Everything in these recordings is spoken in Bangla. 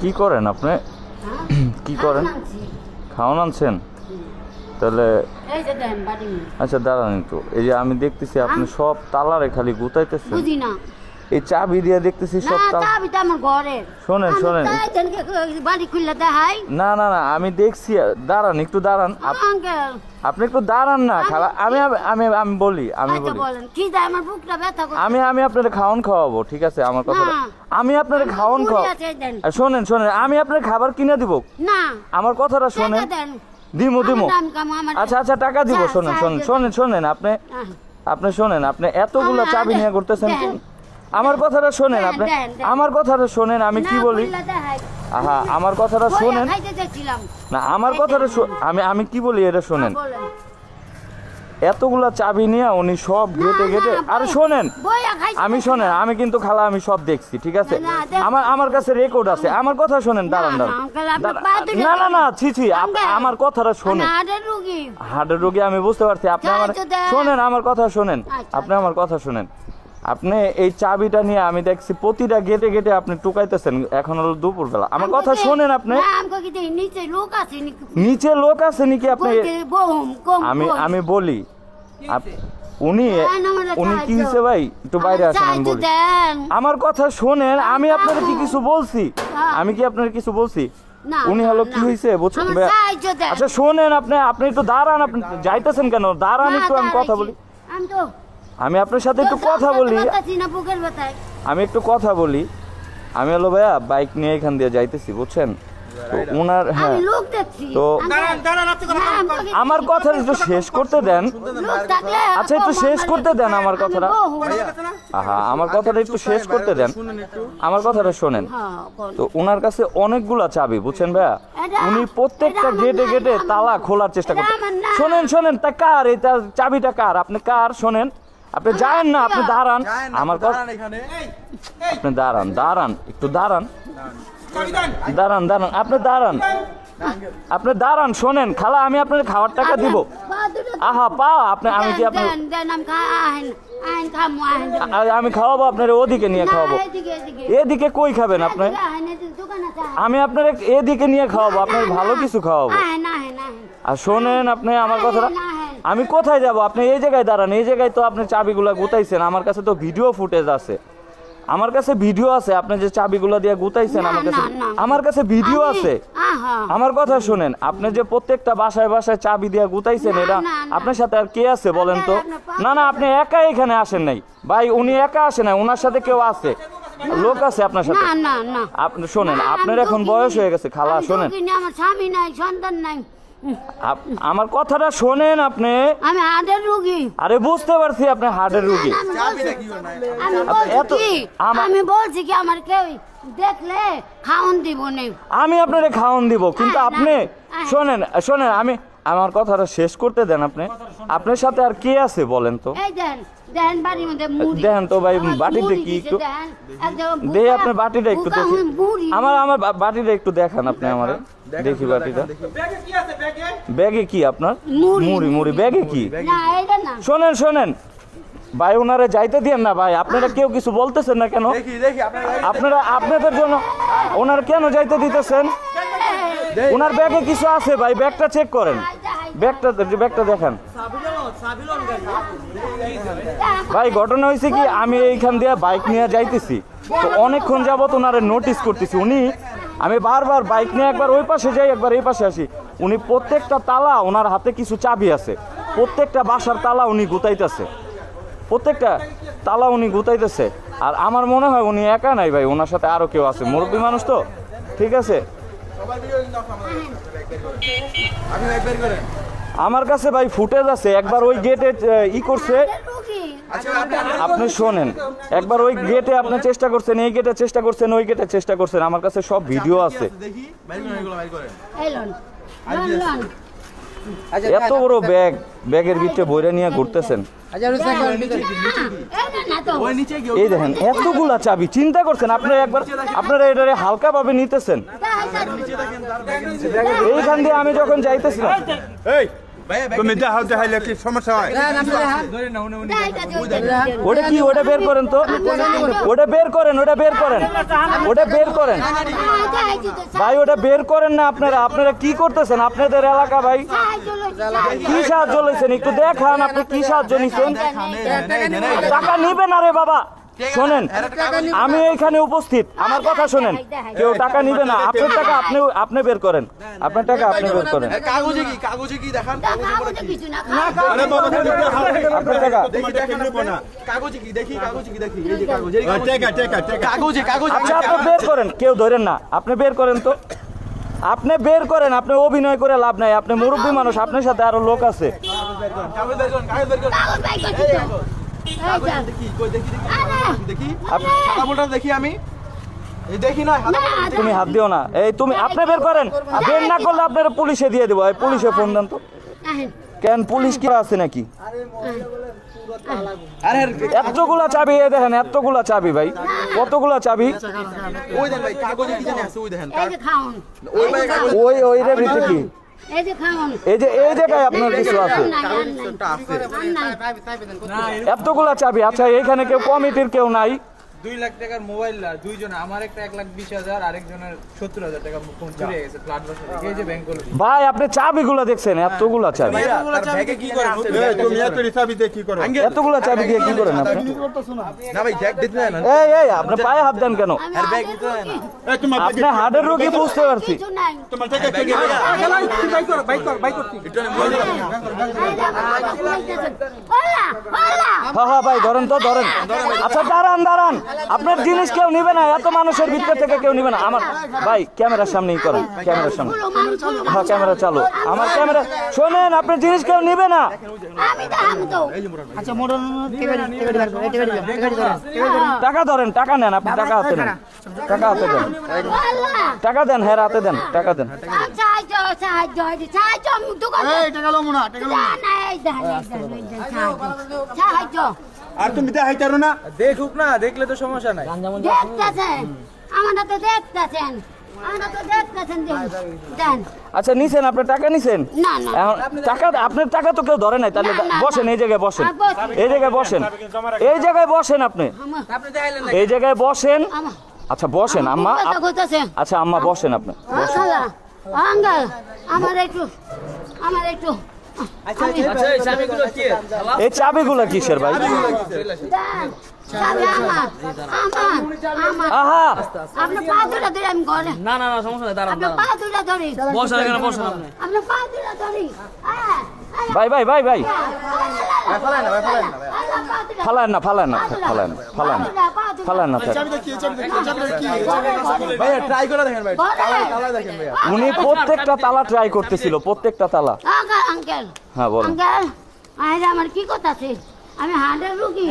কি করেন আপনি? হ্যাঁ? কি করেন? খাওয়ান আনছেন? তাহলে। আচ্ছা দাঁড়ান একটু। এই যে আমি দেখতেছি আপনি সব তালারে খালি গুতাইতেছেন। এই চাবি দিয়ে দেখতেছি সব আমার ঘরের শোনেন, আমি শোনেন। বাড়ি খুললে দেখাই। না না না আমি দেখছি দাঁড়ান একটু দাঁড়ান। আপ- আপনি একটু দাঁড়ান না খালা। আমি আমি- আমি বলি আমি আচ্ছা বলি। কি আমার বুকটা ব্যথা করে আমি আমি আপনার খাওয়ান খাওয়াবো ঠিক আছে আমার কথা আমি আপনার খাওয়ান খাওয়া আছে দেন। শোনেন শোনেন আমি আপনার খাবার কিনে দিব। না। আমার কথাটা শোনেন। দিমু দিমু। আচ্ছা আচ্ছা টাকা দিব শোনেন শোনেন শোনেন শোনেন আপনি আপনি শোনেন আপনি এতগুলো চাবি নিয়ে করতেছেন। আমার কথাটা শোনেন আপনি। দেন, দেন। আমার কথাটা শোনেন আমি কি বলি। আহা আমার কথাটা শোনেন। না আমার কথাটা আমি আমি কি বলি এটা শোনেন? হ্যাঁ, এতগুলা চাবি নিয়ে উনি সব ঘেটে ঘেটে আরে শোনেন আমি শোনেন আমি কিন্তু খালা আমি সব দেখছি ঠিক আছে? আমার আমার কাছে রেকর্ড আছে। আমার কথা শোনেন দাঁড়ান দাঁড়ান। আপনি না না না ছি ছি আমার কথাটা শোনেন। হার্টের রুগী। আমি বুঝতে পারছি। আপনি আমার শোনেন আমার কথা শোনেন। আচ্ছা, আপনি আমার কথা শোনেন। আপনি এই চাবিটা নিয়ে আমি দেখছি প্রতিটা গেটে গেটে আপনি টুকাইতেছেন এখন হলো দুপুরবেলা। আমার কথা শোনেন আপনি। নিচে লোক আছে নাকি আপনি? আমি আমি বলি উনি উনি কি। হয়েছে ভাই? একটু বাইরে আসেন আমি বলি। আমার কথা শোনেন আমি আপনার কি কিছু বলছি। আমি কি আপনার কিছু বলছি? উনি হলো। কি হয়েছে বুঝছেন আচ্ছা শোনেন আপনি আপনি একটু দাঁড়ান আপনি যাইতেছেন কেন? দাঁড়ান একটু আমি কথা বলি। আমি তো আমি আপনার সাথে একটু কথা বলি। আমি একটু কথা বলি। আমি হলো ভাইয়া বাইক নিয়ে এখান দিয়ে যাইতেছি বুঝছেন? তো ওনার হ্যাঁ। তো- কি- আমার কথা একটু শেষ করতে দেন। আচ্ছা, একটু শেষ করতে দেন আমার কথাটা। আহা আমার কথাটা একটু শেষ করতে দেন। আমার কথাটা শোনেন। হ্যাঁ, তো ওনার কাছে অনেকগুলা চাবি বুঝছেন ভাইয়া? উনি প্রত্যেকটা গেটে গেটে তালা খোলার চেষ্টা করতেন। শোনেন শোনেন তা কার? এই চাবিটা কার? আপনি কার? শোনেন। আপনি যান না আপনি দাঁড়ান। আমার আপনি দাঁড়ান আপনি দাঁড়ান দাঁড়ান একটু দাঁড়ান। দাঁড়ান। দাঁড়ান আপনি দাঁড়ান। আপনি দাঁড়ান শোনেন খালা আমি আপনার খাওয়ার টাকা দিব। আহা পা আপনি আমি কি আপনি আমি খাওয়াবো আপনার ওদিকে নিয়ে খাওয়াবো। এদিকে, কই খাবেন আপনি। আমি আপনার এদিকে নিয়ে খাওয়াবো আপনার ভালো কিছু খাওয়াবো। আর শোনেন আপনি আমার কথাটা। আমি কোথায় যাব? আপনি এই জায়গায় দাঁড়ান এই জায়গায় তো আপনি চাবিগুলো গুতাইছেন আমার কাছে তো ভিডিও ফুটেজ আছে। আমার কাছে ভিডিও আছে আপনি যে চাবিগুলো দিয়ে গুতাইছেন আমার কাছে। আমার কাছে ভিডিও আছে। আমার কথা শুনেন আপনি যে প্রত্যেকটা বাসায় বাসায় চাবি দিয়ে গুতাইছেন এটা। আপনার সাথে আর কে আছে বলেন তো? না না আপনি একা এখানে আসেন নাই। ভাই উনি একা আসেন নাই ওনার সাথে কেউ আছে। লোক আছে আপনার সাথে। না, না, না। আপনি শোনেন আপনার এখন বয়স হয়ে গেছে খালা শোনেন। আমার স্বামী নাই সন্তান নাই। আমার কথাটা শোনেন আপনি। আমি হার্টের রুগী। আরে বুঝতে পারছি আপনি হার্টের রুগী। আমি বলছি- কি? আমার- কেউ দেখলে খাওন দিব আমি আপনারে খাওয়ান দিব কিন্তু না, আপনি শোনেন শোনেন আমি আমার কথাটা শেষ করতে দেন আপনি। আপনার সাথে আর কে আছে বলেন তো? এই দেন দেন বাড়ির মধ্যে মুড়ি। দেন তো ভাই, বাটিতে কি একটু? বুকা- আপনার বাটিটা একটু দেখি। আমার আমার বাটিটা একটু দেখান আপনি আমারে। দেখেন দেখি বাটিটা। ব্যাগে কি আপনার? মুড়ি, মুড়ি মুড়ি। ব্যাগে কি? না এইটা না। শোনেন শোনেন। ভাই ওনারে যাইতে দিয়েন না ভাই। আপনারা কেউ কিছু বলতেছেন না কেন? দেখি দেখি আপনারা আপনাদের জন্য ওনার কেন যাইতে দিতেছেন? ওনার ব্যাগে কিছু আছে ভাই। ব্যাগটা চেক করেন। ব্যাগটা ব্যাগটা দেখান। ভাই ঘটনা হয়েছে কি আমি এইখান দিয়ে বাইক নিয়ে যাইতেছি। তো অনেকক্ষণ যাবত ওনারে নোটিস করতেছি। উনি আমি বারবার বাইক নিয়ে একবার ওই পাশে যাই, একবার এই পাশে আসি। উনি প্রত্যেকটা তালা ওনার হাতে কিছু চাবি আছে। প্রত্যেকটা বাসার তালা উনি গুতাইতেছে। প্রত্যেকটা তালা উনি গুতাইতেছে। আর আমার মনে হয় উনি একা নাই ভাই, ওনার সাথে আরও কেউ আছে। মুরব্বী মানুষ তো? ঠিক আছে? আমার কাছে ভাই ফুটেজ আছে। একবার ওই গেটে ই করছে। আপনি আপনি শোনেন। একবার ওই গেটে আপনি চেষ্টা করছেন এই গেটে চেষ্টা করছেন ওই গেটে চেষ্টা করছেন আমার কাছে সব ভিডিও আছে। লন, লন। এত বড় ব্যাগ ব্যাগের ভিতরে বইরা নিয়ে ঘুরতেছেন। এই না, না তো। ওই নিচে গিয়ে এই দেখেন এতগুলা চাবি চিন্তা করছেন আপনি একবার আপনারা এটারে হালকা ভাবে নিতেছেন এইখান দিয়ে আমি যখন যাইতেছিলাম এই তুমি দেখাও দেখাইলে কি সমস্যা হয় ওটা কি ওটা বের করেন তো ওটা বের করেন ওটা বের করেন ওটা বের করেন ভাই ওটা বের করেন না আপনারা আপনারা কি করতেছেন আপনাদের এলাকা ভাই কি সাহায্য লইছেন একটু দেখান আপনি কি সাহায্য নিছেন টাকা নিবেন আরে বাবা শোনেন আমি এইখানে উপস্থিত। আমার কথা শোনেন কেউ টাকা নিবে না। আপনার টাকা আপনি আপনি বের করেন। আপনার টাকা আপনি বের করেন। কাগজে কি কাগজে কি দেখান? কাগজে করে কি? না আপনার টাকা দেখি দেখান না কাগজে কি দেখি কাগজে কি দেখি। এই যে কাগজ এই কাগজ টেকা টেকা টেকা। কাগজে কাগজে। আচ্ছা আপনি বের করেন। কেউ ধরেন না। আপনি বের করেন তো। আপনি বের করেন আপনি অভিনয় করে লাভ নাই। আপনি মুরব্বী মানুষ আপনার সাথে আরও লোক আছে। দেখি আমি তুমি হাত দিও না। এই তুমি আপনি বের করেন। বের না করলে আপনার পুলিশে দিয়ে দেবো। এই পুলিশে ফোন দেন তো। কেন পুলিশ কি আছে নাকি? আরে এতগুলা চাবি দেখেন এতগুলা চাবি ভাই। কতগুলা চাবি? ওই ওই দেখেন। ওই ভিতরে কি? এই যে এই জায়গায় আপনার কিছু আছে এতগুলা চাবি আচ্ছা এখানে কেউ কমিটির কেউ নাই দুই লাখ টাকার মোবাইল না দুইজন আমার একটা এক লাখ বিশ হাজার আরেকজনের সত্তর হাজার টাকা ফোন চুরি গেছে ফ্ল্যাট বাসা থেকে এই যে ব্যাংক ভাই আপনি চাবিগুলা দেখছেন এতগুলা চাবি কি করেন তুমি এত হিসাবি দিয়ে কি করো এতগুলা চাবি দিয়ে কি করেন আপনি না ভাই দেখ দিতে না এই এই আপনি পায়ে হাত দেন কেন আর ব্যাগ দিতে এই আপনি হার্টের রোগী বুঝতে পারছি কিছু নাই তোমার টাকা কে ওলা ওলা হ্যাঁ হ্যাঁ ভাই ধরেন তো ধরেন আচ্ছা দাঁড়ান দাঁড়ান আপনার জিনিস কেউ নিবে না এত মানুষের ভিতর থেকে কেউ নিবে না আমার ভাই ক্যামেরার সামনেই করেন ক্যামেরার সামনে হ্যাঁ ক্যামেরা চালু আমার ক্যামেরা শোনেন আপনার জিনিস কেউ নিবে না টাকা ধরেন টাকা নেন আপনি টাকা হাতে নেন টাকা হাতে দেন টাকা দেন হ্যাঁ হাতে দেন টাকা দেন সাহায্য আর তুমি দেখাইতারো না? দেখুক না দেখলে তো সমস্যা নাই। দেখতেছেন আমরা তো দেখতেছেন আচ্ছা নিছেন আপনি টাকা নিছেন? না না। এখন টাকা আপনার টাকা তো কেউ ধরে নাই তাহলে বসেন এই জায়গায় বসেন। এই জায়গায় বসেন। এই জায়গায় বসেন আপনি। এই জায়গায় বসেন। আচ্ছা বসেন আম্মা। আচ্ছা আম্মা বসেন আপনি। আমার একটু আমার একটু। আচ্ছা এই চাবিগুলো কি কিসের ভাই দেন। চাবি আমার আমার আমার আহা আপনার পা দুটা ধরে আমি ঘরে না না না সমস্যা নাই দাঁড়ান আপনার পা দুটা ধরি বসেন এখানে বসেন আপনি আপনার পা দুটা ধরি আয়, আয়, ভাই ভাই ভাই ভাই ফালায় না ফালায় না আল্লাহ পা ফালায় না উনি প্রত্যেকটা তালা ট্রাই করতেছিল প্রত্যেকটা তালা আঙ্কেল হ্যাঁ বলেন আঙ্কেল আরে আমার কি কথা আছে? আমি হার্টের রুগী।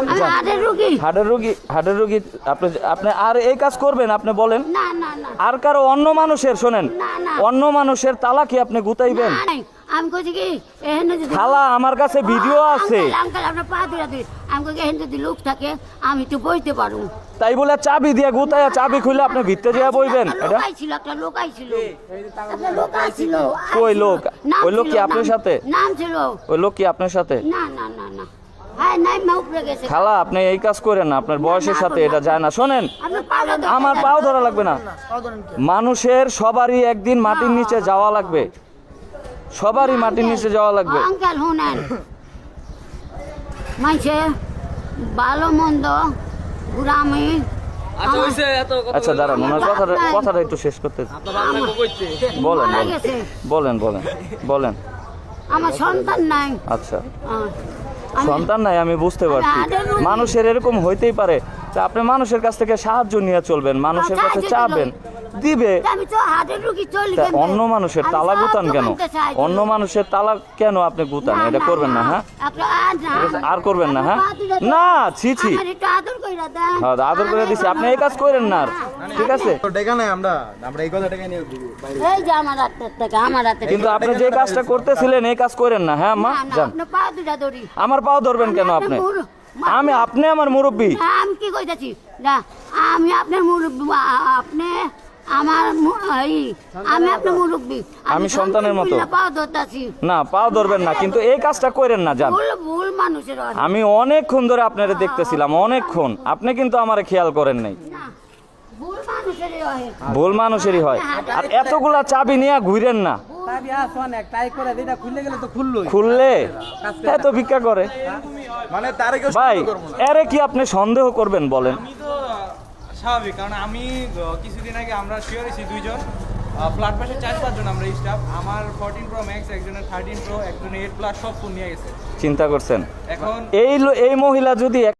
আমি হার্টের রোগী। হার্টের রোগী হার্টের রোগী আপনি আপনি আর এই কাজ করবেন আপনি বলেন। না না না। আর কারও অন্য মানুষের শোনেন। না, না। অন্য মানুষের তালা কি আপনি গুতাইবেন। আমি কইছি কি এখানে যদি খালা আমার কাছে ভিডিও আছে। আঙ্কেল, আপনার পা দিই আমি কই এখানে যদি লোক থাকে আমি তো বইতে পারব তাই বলে চাবি দিয়ে গুতাইয়া চাবি খুলে আপনি ভিতরে যেয়ে বইবেন। এটা? আইছিল একটা লোক আইছিল। একটা লোক আইছিল কই লোক? ওই লোক কি আপনার সাথে? নাম ছিল। ওই লোক কি আপনার সাথে? না না না না। হ্যাঁ খালা আপনি এই কাজ করেন না আপনার বয়সের সাথে এটা যায় না। শোনেন আমার পাও ধরা লাগবে না। মানুষের সবারই একদিন মাটির নিচে যাওয়া লাগবে। সবারই মাটির নিচে যাওয়া লাগবে। আঙ্কেল শুনেন। মাইছে ভালো মন্দ ঘুরামি আচ্ছা হইছে এত কথা আচ্ছা দাঁড়ান ওনার কথাটা কথাটা একটু শেষ করতে বলেন বলেন। বলেন বলেন বলেন। আমার সন্তান নাই। আচ্ছা। আমি- সন্তান নাই আমি বুঝতে পারছি। মানুষের এরকম হইতেই পারে। তা আপনি মানুষের কাছ থেকে সাহায্য নিয়ে চলবেন মানুষের কাছে চাবেন। দিবে? অন্য মানুষের তালা গুতান কেন? অন্য মানুষের তালা কেন আপনি গুতান? এটা করবেন না হ্যাঁ? আর করবেন না, হ্যাঁ? না, ছি, ছি। আদর কইরা দেন। হ্যাঁ আদর করে দিছি। আপনি এই কাজ করেন না আর। ঠিক আছে? তো টাকা নাই আমরা আমরা এই কথা টাকা নিয়ে বাইরে। এই যে আমার হাতের থেকে আমার হাতের কিন্তু আপনি যে কাজটা করতেছিলেন এই কাজ করেন না হ্যাঁ মা? না, না, যান। আপনার পা দুটা ধরি। আমার পাও ধরবেন কেন আমি আপনি? আপনার আমি আপনি আমার মুরব্বী। আমি কি কইতাছি? না আমি আপনার মুরব্বি আপনি আমার আমি আপনার মুরব্বী। আমি সন্তানের মতো। পাও ধরতাছি। না পাও ধরবেন না কিন্তু এই কাজটা করেন না যান। ভুল ভুল মানুষের আমি অনেকক্ষণ ধরে আপনারে দেখতেছিলাম অনেকক্ষণ। আপনি কিন্তু আমারে খেয়াল করেন নাই। ভুল মানুষেরই হয়। ভুল মানুষেরই হয়। আর এতগুলা চাবি নিয়ে ঘুরেন না। খুললে গেলে তো খুললোই। খুললে? এত ভিক্ষা করে? মানে তারে কেউ ভাই সন্দেহ করব না। এরে কি আপনি সন্দেহ করবেন বলেন? স্বাভাবিক কারণ আমি কিছুদিন আগে আমরা শেয়ার হয়েছি দুইজন। ফ্ল্যাট পাশে চার পাঁচজন আমরা স্টাফ আমার ফোরটিন প্রো ম্যাক্স একজনের থার্টিন প্রো একজনের এইট প্লাস সব ফোন নিয়ে গেছে। চিন্তা করছেন? এখন এই এই মহিলা যদি